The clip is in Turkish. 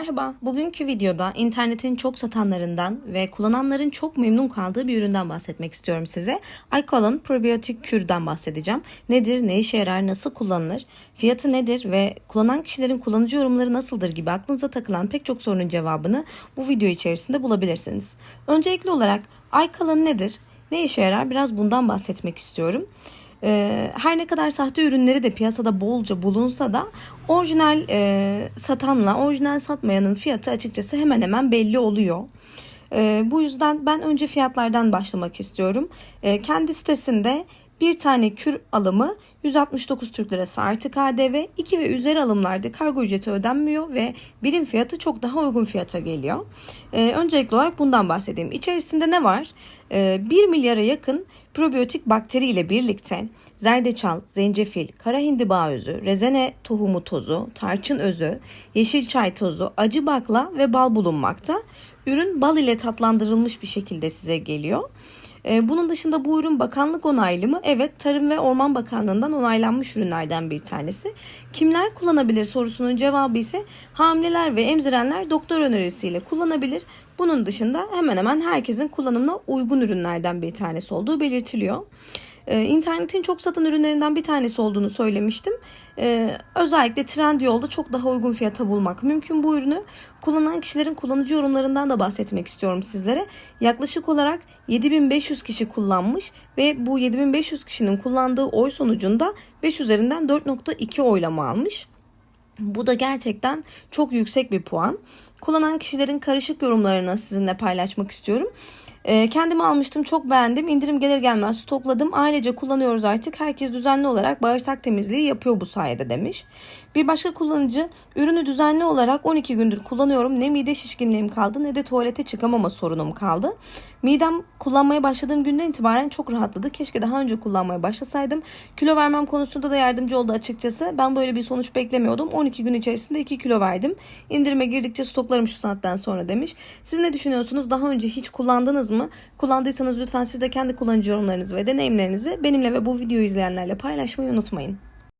Merhaba, bugünkü videoda internetin çok satanlarından ve kullananların çok memnun kaldığı bir üründen bahsetmek istiyorum size. Aykol'un probiyotik kürden bahsedeceğim. Nedir, ne işe yarar, nasıl kullanılır, fiyatı nedir ve kullanan kişilerin kullanıcı yorumları nasıldır gibi aklınıza takılan pek çok sorunun cevabını bu video içerisinde bulabilirsiniz. Öncelikli olarak Aykol'un nedir, ne işe yarar biraz bundan bahsetmek istiyorum. Ee, her ne kadar sahte ürünleri de piyasada bolca bulunsa da orijinal e, satanla orijinal satmayanın fiyatı açıkçası hemen hemen belli oluyor. Ee, bu yüzden ben önce fiyatlardan başlamak istiyorum. Ee, kendi sitesinde bir tane kür alımı 169 Türk Lirası artı KDV 2 ve üzeri alımlarda kargo ücreti ödenmiyor ve birim fiyatı çok daha uygun fiyata geliyor. Ee, öncelikli olarak bundan bahsedeyim. İçerisinde ne var? Ee, 1 milyara yakın probiyotik bakteri ile birlikte zerdeçal, zencefil, kara hindiba özü, rezene tohumu tozu, tarçın özü, yeşil çay tozu, acı bakla ve bal bulunmakta. Ürün bal ile tatlandırılmış bir şekilde size geliyor. Ee, Bunun dışında bu ürün bakanlık onaylı mı? Evet Tarım ve Orman Bakanlığı'ndan onaylanmış ürünlerden bir tanesi. Kimler kullanabilir sorusunun cevabı ise hamileler ve emzirenler doktor önerisiyle kullanabilir. Bunun dışında hemen hemen herkesin kullanımına uygun ürünlerden bir tanesi olduğu belirtiliyor. Ee, İnternetin çok satan ürünlerinden bir tanesi olduğunu söylemiştim. Ee, özellikle Trendyol'da çok daha uygun fiyata bulmak mümkün bu ürünü. Kullanan kişilerin kullanıcı yorumlarından da bahsetmek istiyorum sizlere. Yaklaşık olarak 7500 kişi kullanmış ve bu 7500 kişinin kullandığı oy sonucunda 5 üzerinden 4.2 oylama almış. Bu da gerçekten çok yüksek bir puan. Kullanan kişilerin karışık yorumlarını sizinle paylaşmak istiyorum. Ee, kendim almıştım çok beğendim. İndirim gelir gelmez stokladım. Ailece kullanıyoruz artık. Herkes düzenli olarak bağırsak temizliği yapıyor bu sayede demiş. Bir başka kullanıcı ürünü düzenli olarak 12 gündür kullanıyorum. Ne mide şişkinliğim kaldı ne de tuvalete çıkamama sorunum kaldı. Midem kullanmaya başladığım günden itibaren çok rahatladı. Keşke daha önce kullanmaya başlasaydım. Kilo vermem konusunda da yardımcı oldu açıkçası. Ben böyle bir sonuç beklemiyordum. 12 gün içerisinde 2 kilo verdim. İndirime girdikçe stoklarım şu saatten sonra demiş. Siz ne düşünüyorsunuz? Daha önce hiç mı? Kullandıysanız lütfen siz de kendi kullanıcı yorumlarınızı ve deneyimlerinizi benimle ve bu videoyu izleyenlerle paylaşmayı unutmayın.